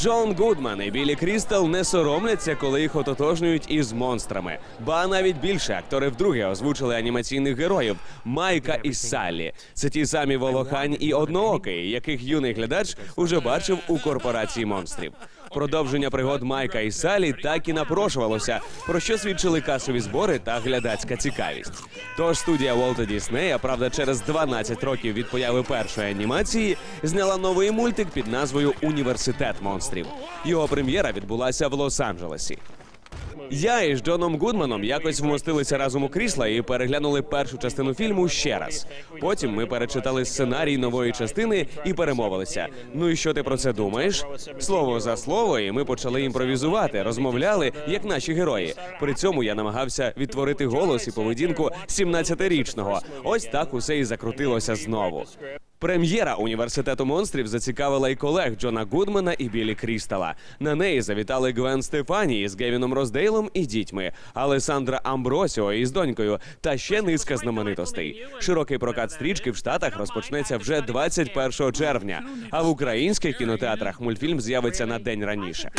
Джон Гудман і Білі Крістал не соромляться, коли їх ототожнюють із монстрами. Ба навіть більше актори вдруге озвучили анімаційних героїв Майка і Саллі. Це ті самі Волохань і Одноокий, яких юний глядач уже бачив у корпорації монстрів. Продовження пригод Майка і Салі так і напрошувалося, про що свідчили касові збори та глядацька цікавість. Тож студія Волта Діснея, правда, через 12 років від появи першої анімації, зняла новий мультик під назвою Університет монстрів. Його прем'єра відбулася в Лос-Анджелесі. Я із Джоном Гудманом якось вмостилися разом у крісла і переглянули першу частину фільму ще раз. Потім ми перечитали сценарій нової частини і перемовилися. Ну і що ти про це думаєш? Слово за слово, і ми почали імпровізувати, розмовляли як наші герої. При цьому я намагався відтворити голос і поведінку 17-річного. Ось так усе і закрутилося знову. Прем'єра університету монстрів зацікавила і колег Джона Гудмана і Білі Крістала. На неї завітали Гвен Стефані з Гевіном Роздейлом і дітьми, Алесандра Амбросіо із донькою та ще низка знаменитостей. Широкий прокат стрічки в Штатах розпочнеться вже 21 червня. А в українських кінотеатрах мультфільм з'явиться на день раніше.